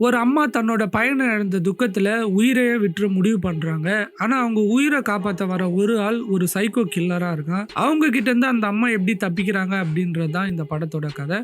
ஒரு அம்மா தன்னோட பையனை இழந்த துக்கத்தில் உயிரையே விட்டுற முடிவு பண்ணுறாங்க ஆனால் அவங்க உயிரை காப்பாற்ற வர ஒரு ஆள் ஒரு சைக்கோ கில்லராக இருக்கான். அவங்க கிட்டேருந்து அந்த அம்மா எப்படி தப்பிக்கிறாங்க அப்படின்றது தான் இந்த படத்தோட கதை.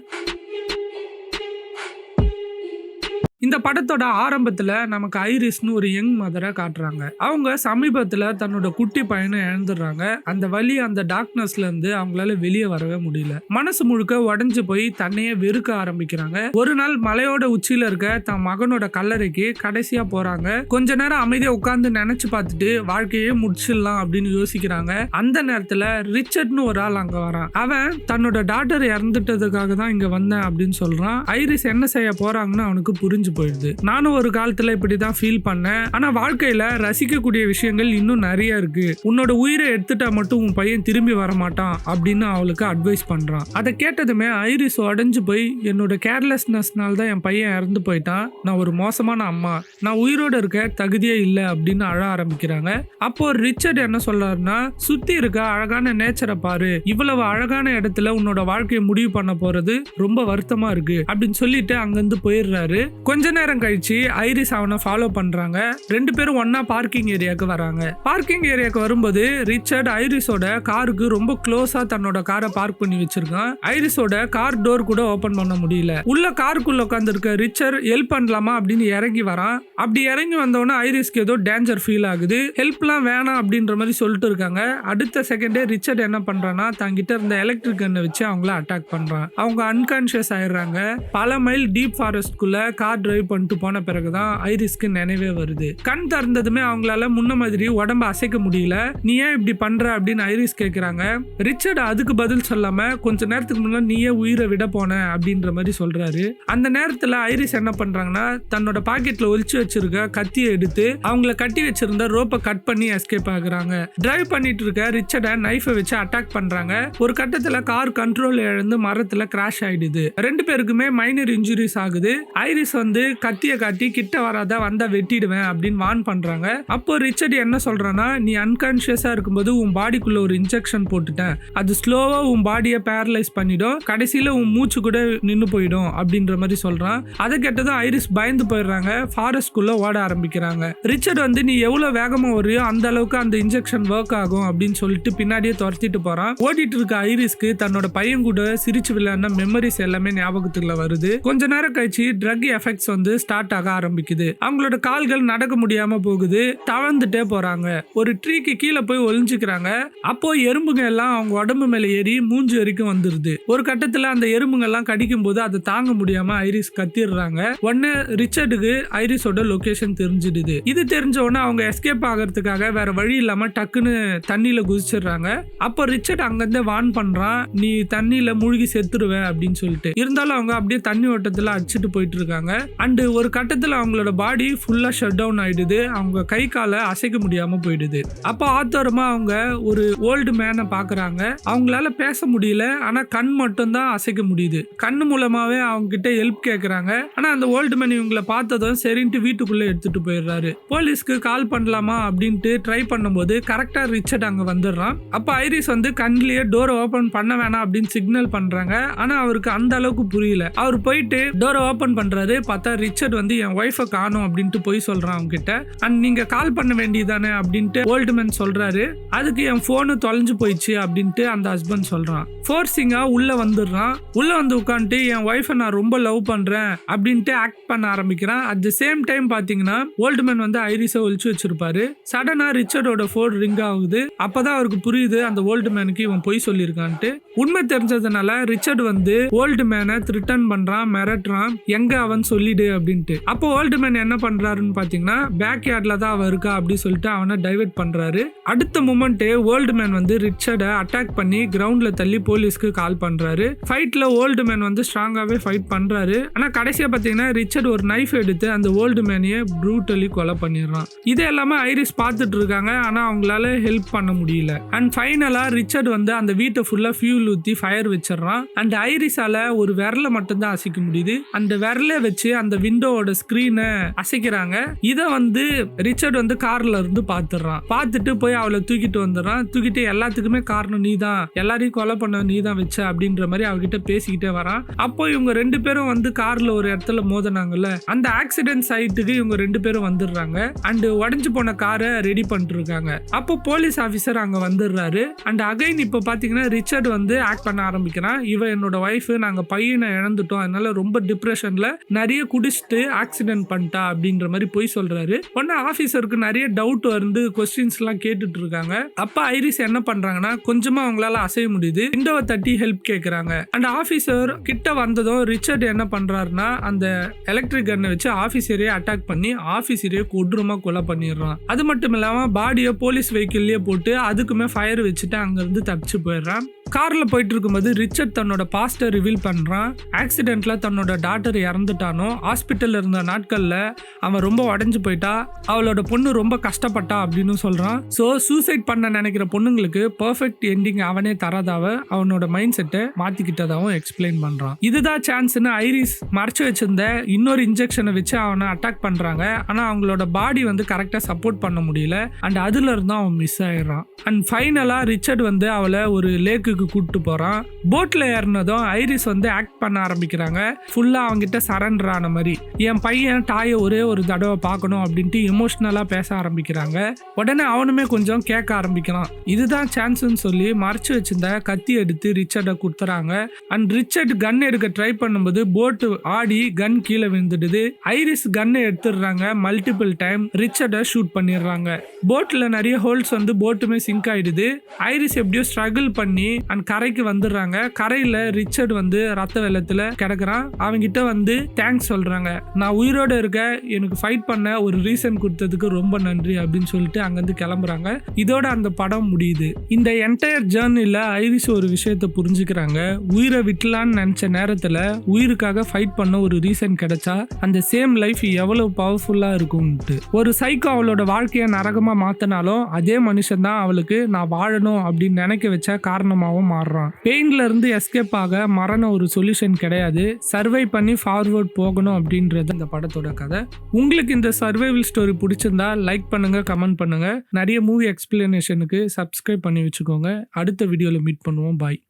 இந்த படத்தோட ஆரம்பத்துல நமக்கு ஐரிஸ்னு ஒரு யங் மதரை காட்டுறாங்க. அவங்க சமீபத்துல தன்னோட குட்டி பையனை இழந்துடுறாங்க. அந்த வழி அந்த டார்க்னஸ்ல இருந்து அவங்களால வெளியே வரவே முடியல. மனசு முழுக்க உடஞ்சு போய் தன்னையே வெறுக்க ஆரம்பிக்கிறாங்க. ஒரு நாள் மலையோட உச்சியில இருக்க தன் மகனோட கல்லறைக்கு கடைசியா போறாங்க. கொஞ்ச நேரம் அமைதியா உட்கார்ந்து நினைச்சு பார்த்துட்டு வாழ்க்கையே முடிச்சிடலாம் அப்படின்னு யோசிக்கிறாங்க. அந்த நேரத்துல ரிச்சர்ட்னு ஒரு ஆள் அங்க வரான். அவன் தன்னோட டாக்டர் இறந்துட்டதுக்காக தான் இங்க வந்தேன் அப்படின்னு சொல்றான். ஐரிஸ் என்ன செய்ய போறாங்கன்னு அவனுக்கு புரிஞ்சு போயிடுது. நானும் ஒரு காலத்துல இப்படிதான் ஃபீல் பண்ணேன். ஆனா வாழ்க்கையில ரசிக்கக்கூடிய விஷயங்கள் இன்னும் நிறைய இருக்கு. உன்னோட உயிரை எடுத்துட்டா மட்டும் உன் பையன் திரும்பி வர மாட்டான் அப்படின்னு அவளுக்கு அட்வைஸ் பண்றான். அதை கேட்டதுமே ஐரிஸ் உடஞ்சு போய் என்னோட கேர்லெஸ்னஸ்னால தான் என் பையன் இறந்து போயிட்டான். நான் ஒரு மோசமான அம்மா. நான் உயிரோட இருக்க தகுதியே இல்லை அப்படின்னு அழ ஆரம்பிக்கிறாங்க. அப்போ ரிச்சர்ட் என்ன சொல்றாருன்னா சுத்தி இருக்க அழகான நேச்சரை பாரு. இவ்வளவு அழகான இடத்துல உன்னோட வாழ்க்கையை முடிவு பண்ண போறது ரொம்ப வருத்தமா இருக்கு. அப்படின்னு சொல்லிட்டு அங்கிருந்து போயிடுறாரு. கொஞ்ச கொஞ்ச நேரம் கழிச்சு ஐரிஸ் அவனை ஃபாலோ பண்றாங்க. ரெண்டு பேரும் ஒன்னா பார்க்கிங் ஏரியாவுக்கு வராங்க. பார்க்கிங் ஏரியாவுக்கு வரும்போது ரிச்சர்ட் ஐரிஸோட காருக்கு ரொம்ப க்ளோஸா தன்னோட காரை பார்க் பண்ணி வச்சிருக்கான். ஐரிஸோட கார் டோர் கூட ஓபன் பண்ண முடியல. உள்ள காருக்குள்ள உட்காந்துருக்க ரிச்சர் ஹெல்ப் பண்ணலாமா? அப்படின்னு இறங்கி வரான். அப்படி இறங்கி வந்தவொடனே ஐரிஸ்க்கு ஏதோ டேஞ்சர் ஃபீல் ஆகுது. ஹெல்ப்லாம் வேணாம் அப்படின்ற மாதிரி சொல்லிட்டு இருக்காங்க. அடுத்த செகண்டே ரிச்சர்ட் என்ன பண்றான்னா தங்கிட்ட இருந்த எலக்ட்ரிக் கன்னை வச்சு அவங்கள அட்டாக் பண்றான். அவங்க அன்கான்ஷியஸ் ஆயிடுறாங்க. பல மைல் டீப் ஃபாரஸ்ட்குள்ள கார் டிரைவ் பண்ணிட்டு போன பிறகு தான் ஐரிஸ்க்கு நினைவே வருது. கண் திறந்ததுமே அவங்களால முன்ன மாதிரி உடம்ப அசைக்க முடியல. நீ ஏன் இப்படி பண்ற அப்படின்னு ஐரிஸ் கேட்குறாங்க ரிச்சர்ட் அதுக்கு பதில் சொல்லாம கொஞ்ச நேரத்துக்கு முன்னாடி நீயே உயிரை விட போன அப்படின்ற மாதிரி சொல்றாரு. அந்த நேரத்துல ஐரிஸ் என்ன பண்றாங்கன்னா தன்னோட பாக்கெட்ல ஒழிச்சு வச்சிருக்க கத்தியை எடுத்து அவங்கள கட்டி வச்சிருந்த ரோப்பை கட் பண்ணி எஸ்கேப் ஆகுறாங்க. டிரைவ் பண்ணிட்டு இருக்க ரிச்சர்டை நைஃபை வச்சு அட்டாக் பண்றாங்க. ஒரு கட்டத்துல கார் கண்ட்ரோல் இழந்து மரத்துல கிராஷ் ஆயிடுது. ரெண்டு பேருக்குமே மைனர் இன்ஜுரிஸ் ஆகுது. ஐரிஸ் வந்து கத்திய காட்டி கிட்ட வராத வந்தா வெட்டிடுவேன் அப்படின்னு வான் பண்றாங்க. அப்போ ரிச்சர்ட் என்ன சொல்றான்னா நீ அன்கான்சியஸா இருக்கும்போது உன் பாடிக்குள்ள ஒரு இன்ஜெக்ஷன் போட்டுட்டேன். அது ஸ்லோவா உன் பாடியை பேரலைஸ் பண்ணிடும். கடைசியில உன் மூச்சு கூட நின்னு போயிடும் அப்படின்ற மாதிரி சொல்றான். அதை கேட்டதும் ஐரிஸ் பயந்து போயிடுறாங்க. ஃபாரஸ்ட்குள்ள ஓட ஆரம்பிக்கிறாங்க. ரிச்சர்ட் வந்து நீ எவ்வளவு வேகமா வரையோ அந்த அளவுக்கு அந்த இன்ஜெக்ஷன் ஒர்க் ஆகும் அப்படின்னு சொல்லிட்டு பின்னாடியே துரத்திட்டு போறான். ஓடிட்டு இருக்க ஐரிஸ்க்கு தன்னோட பையன் கூட சிரிச்சு விளையாடின மெமரிஸ் எல்லாமே ஞாபகத்துல வருது. கொஞ்ச நேரம் கழிச்சு ட்ரக் எஃபெக்ட்ஸ் வந்து ஸ்டார்ட் ஆக ஆரம்பிக்குது. அவங்களோட கால்கள் நடக்க முடியாம போகுது. தவழ்ந்துட்டே போறாங்க. ஒரு ட்ரீக்கு கீழே போய் ஒளிஞ்சுக்கிறாங்க. அப்போ எறும்புங்க எல்லாம் அவங்க உடம்பு மேல ஏறி மூஞ்சி வரைக்கும் வந்துருது. ஒரு கட்டத்துல அந்த எறும்புங்க எல்லாம் கடிக்கும் போது அதை தாங்க முடியாம ஐரிஸ் கத்திடுறாங்க. ஒன்னு ரிச்சர்டுக்கு ஐரிஸோட லொகேஷன் தெரிஞ்சிடுது. இது தெரிஞ்ச உடனே அவங்க எஸ்கேப் ஆகிறதுக்காக வேற வழி இல்லாம டக்குன்னு தண்ணியில குதிச்சிடுறாங்க. அப்போ ரிச்சர்ட் அங்கிருந்து வான் பண்றான். நீ தண்ணியில மூழ்கி செத்துருவ அப்படின்னு சொல்லிட்டு. இருந்தாலும் அவங்க அப்படியே தண்ணி ஓட்டத்துல அடிச்சுட்டு போயிட்டு இருக்காங்க. அண்டு ஒரு கட்டத்தில் அவங்களோட பாடி ஃபுல்லாக ஷட் டவுன் ஆகிடுது அவங்க கை காலை அசைக்க முடியாமல் போயிடுது. அப்போ ஆத்தோரமாக அவங்க ஒரு ஓல்டு மேனை பார்க்குறாங்க அவங்களால பேச முடியல. ஆனால் கண் மட்டும்தான் அசைக்க முடியுது. கண் மூலமாகவே அவங்க கிட்ட ஹெல்ப் கேட்குறாங்க ஆனால் அந்த ஓல்டு மேன் இவங்களை பார்த்ததும் சரின்ட்டு வீட்டுக்குள்ளே எடுத்துகிட்டு போயிடுறாரு. போலீஸ்க்கு கால் பண்ணலாமா அப்படின்ட்டு ட்ரை பண்ணும்போது கரெக்டாக ரிச்சர்ட் அங்கே வந்துடுறான். அப்போ ஐரிஸ் வந்து கண்லேயே டோரை ஓப்பன் பண்ண வேணாம் அப்படின்னு சிக்னல் பண்ணுறாங்க ஆனால் அவருக்கு அந்த அளவுக்கு புரியல. அவர் போயிட்டு டோரை ஓபன் பண்றாரு. பார்த்தா ரிச்சர்ட் வந்து என் ஒய்ஃபை காணும் அப்படின்ட்டு போய் சொல்கிறான் அவங்ககிட்ட அண்ட் நீங்க கால் பண்ண வேண்டியதானே அப்படின்ட்டு ஓல்டு மேன் சொல்றாரு. அதுக்கு என் ஃபோனு தொலைஞ்சு போயிடுச்சு அப்படின்ட்டு அந்த ஹஸ்பண்ட் சொல்கிறான் ஃபோர்ஸிங்காக உள்ளே வந்துடுறான். உள்ளே வந்து உட்காந்துட்டு என் ஒய்ஃபை நான் ரொம்ப லவ் பண்ணுறேன் அப்படின்ட்டு ஆக்ட் பண்ண ஆரம்பிக்கிறான். அட் த சேம் டைம் பார்த்தீங்கன்னா ஓல்டு மேன் வந்து ஐரிஸை ஒழிச்சு வச்சிருப்பாரு. சடனாக ரிச்சர்டோட ஃபோன் ரிங் ஆகுது. அப்போதான் அவருக்கு புரியுது அந்த ஓல்டு மேனுக்கு இவன் பொய் சொல்லியிருக்கான்ட்டு. உண்மை தெரிஞ்சதுனால ரிச்சர்ட் வந்து ஓல்டு மேனை ரிட்டர்ன் பண்ணுறான் மிரட்டுறான். எங்கே அவன் சொல்லி சொல்லிடு அப்படின்ட்டு. அப்போ ஓல்டு மேன் என்ன பண்றாருன்னு பாத்தீங்கன்னா பேக் யார்ட்ல தான் அவ இருக்கா அப்படின்னு சொல்லிட்டு அவனை டைவர்ட் பண்றாரு. அடுத்த மூமெண்ட்டு ஓல்டு மேன் வந்து ரிச்சர்டை அட்டாக் பண்ணி கிரவுண்டில் தள்ளி போலீஸ்க்கு கால் பண்ணுறாரு ஃபைட்டில் ஓல்டு மேன் வந்து ஸ்ட்ராங்காகவே ஃபைட் பண்ணுறாரு ஆனால் கடைசியாக பார்த்தீங்கன்னா ரிச்சர்ட் ஒரு நைஃப் எடுத்து அந்த ஓல்டு மேனையே ப்ரூட்டலி கொலை பண்ணிடுறான். இது எல்லாமே ஐரிஸ் பார்த்துட்டு இருக்காங்க. ஆனால் அவங்களால ஹெல்ப் பண்ண முடியல. அண்ட் ஃபைனலாக ரிச்சர்ட் வந்து அந்த வீட்டை ஃபுல்லாக ஃபியூல் ஊற்றி ஃபயர் வச்சிடறான். அண்ட் ஐரிஸால ஒரு விரலை மட்டும்தான் அசைக்க முடியுது. அந்த விரலை வச்சு அந்த விண்டோவோட ஸ்க்ரீனை அசைக்கிறாங்க. இதை வந்து ரிச்சர்ட் வந்து கார்ல இருந்து பார்த்துடுறான். பார்த்துட்டு போய் அவளை தூக்கிட்டு வந்துடுறான். தூக்கிட்டு எல்லாத்துக்குமே காரணம் நீ தான் எல்லாரையும் கொலை பண்ண நீ தான் வச்ச அப்படின்ற மாதிரி அவகிட்ட பேசிக்கிட்டே வரான். அப்போ இவங்க ரெண்டு பேரும் வந்து கார்ல ஒரு இடத்துல மோதினாங்கல்ல. அந்த ஆக்சிடென்ட் சைட்டுக்கு இவங்க ரெண்டு பேரும் வந்துடுறாங்க. அண்ட் உடஞ்சு போன காரை ரெடி பண்ணிட்டு இருக்காங்க அப்போ போலீஸ் ஆஃபீஸர் அங்க வந்துடுறாரு. அண்ட் அகைன் இப்போ பாத்தீங்கன்னா ரிச்சர்ட் வந்து ஆக்ட் பண்ண ஆரம்பிக்கிறான். இவன் என்னோட ஒய்ஃப் நாங்க பையனை இழந்துட்டோம். அதனால ரொம்ப டிப்ரெஷன்ல நிறைய குடிச்சிட்டு ஆக்சிடென்ட் பண்ணிட்டா அப்படின்ற மாதிரி போய் சொல்றாரு. ஒன்னு ஆஃபீஸருக்கு நிறைய டவுட் வந்து கொஸ்டின்ஸ் எல்லாம் கேட்டுட்டு இருக்காங்க அப்ப ஐரிஸ் என்ன பண்றாங்கன்னா கொஞ்சமா அவங்களால அசைய முடியுது. விண்டோவை தட்டி ஹெல்ப் கேட்கறாங்க அண்ட் ஆஃபீஸர் கிட்ட வந்ததும் ரிச்சர்ட் என்ன பண்றாருன்னா அந்த எலக்ட்ரிக் கன்னை வச்சு ஆபீசரையே அட்டாக் பண்ணி ஆஃபீஸரையே கொடூரமா கொலை பண்ணிடுறான். அது மட்டும் இல்லாம பாடியை போலீஸ் வெஹிக்கிள்லயே போட்டு அதுக்குமே ஃபயர் வச்சுட்டு அங்கிருந்து தப்பிச்சு போயிடுறான். காரில் போயிட்டு இருக்கும்போது ரிச்சர்ட் தன்னோட பாஸ்டர் ரிவீல் பண்ணுறான் ஆக்சிடெண்ட்டில் தன்னோட டாக்டர் இறந்துட்டானோ ஹாஸ்பிட்டலில் இருந்த நாட்களில் அவன் ரொம்ப உடஞ்சி போயிட்டா அவளோட பொண்ணு ரொம்ப கஷ்டப்பட்டா அப்படின்னு சொல்கிறான் ஸோ சூசைட் பண்ண நினைக்கிற பொண்ணுங்களுக்கு பர்ஃபெக்ட் எண்டிங் அவனே தராதாவ அவனோட மைண்ட் செட்டை மாற்றிக்கிட்டதாகவும் எக்ஸ்பிளைன் பண்ணுறான் இதுதான் சான்ஸ்னு ஐரிஸ் மறைச்சு வச்சிருந்த இன்னொரு இன்ஜெக்ஷனை வச்சு அவனை அட்டாக் பண்ணுறாங்க ஆனால் அவங்களோட பாடி வந்து கரெக்டாக சப்போர்ட் பண்ண முடியல. அண்ட் அதுல இருந்து அவன் மிஸ் ஆயிடுறான். அண்ட் ஃபைனலாக ரிச்சர்ட் வந்து அவளை ஒரு லேக்குக்கு கூப்பிட்டு போகிறான் போட்டில் ஏறினதும் ஐரிஸ் வந்து ஆக்ட் பண்ண ஆரம்பிக்கிறாங்க. ஃபுல்லாக அவங்ககிட்ட சரண்டர் ஆன மாதிரி. என் பையன் தாயை ஒரே ஒரு தடவை பார்க்கணும் அப்படின்ட்டு எமோஷ்னலாக பேச ஆரம்பிக்கிறாங்க. உடனே அவனுமே கொஞ்சம் கேட்க ஆரம்பிக்கிறான். இதுதான் சான்ஸ்னு சொல்லி மறைச்சு வச்சிருந்த கத்தி எடுத்து ரிச்சர்டை கொடுத்துறாங்க. அண்ட் ரிச்சர்ட் கன் எடுக்க ட்ரை பண்ணும்போது போட்டு ஆடி கன் கீழே விழுந்துடுது. ஐரிஸ் கன்னை எடுத்துடுறாங்க. மல்டிபிள் டைம் ரிச்சர்டை ஷூட் பண்ணிடுறாங்க. போட்டில் நிறைய ஹோல்ஸ் வந்து போட்டுமே சிங்க் ஆயிடுது. ஐரிஸ் எப்படியோ ஸ்ட்ரகிள் பண்ணி அண்ட் கரைக்கு வந்துடுறாங்க. கரையில் ரிச்சர்ட் வந்து ரத்த வெள்ளத்தில் கிடக்குறான். அவங்கிட்ட வந்து தேங்க்ஸ் சொல்கிறாங்க நான் உயிரோடு இருக்க எனக்கு ஃபைட் பண்ண ஒரு ரீசன் கொடுத்ததுக்கு ரொம்ப நன்றி அப்படின்னு சொல்லிட்டு அங்கேருந்து கிளம்புறாங்க. இதோட அந்த படம் முடியுது. இந்த என்டையர் ஜேர்னியில் ஐரிஸ் ஒரு விஷயத்த புரிஞ்சுக்கிறாங்க. உயிரை விட்டலான்னு நினச்ச நேரத்தில் உயிருக்காக ஃபைட் பண்ண ஒரு ரீசன் கிடைச்சா அந்த சேம் லைஃப் எவ்வளவு பவர்ஃபுல்லாக இருக்கும்ட்டு ஒரு சைக்கோ அவளோட வாழ்க்கையை நரகமாக மாற்றினாலும் அதே மனுஷன் தான் அவளுக்கு நான் வாழணும் அப்படின்னு நினைக்க வச்ச காரணமாகவும் மாறுறான். பெயின்ல இருந்து எஸ்கேப் ஆக மரணம் ஒரு சொல்யூஷன் கிடையாது. சர்வை பண்ணி ஃபார்வர்ட் போகணும் அப்படின்றது இந்த படத்தோட கதை. உங்களுக்கு இந்த சர்வைவல் ஸ்டோரி பிடிச்சிருந்தா லைக் பண்ணுங்க கமெண்ட் பண்ணுங்க. நிறைய மூவி எக்ஸ்பிளனேஷனுக்கு சப்ஸ்கிரைப் பண்ணி வச்சுக்கோங்க. அடுத்த வீடியோவில் மீட் பண்ணுவோம். பாய்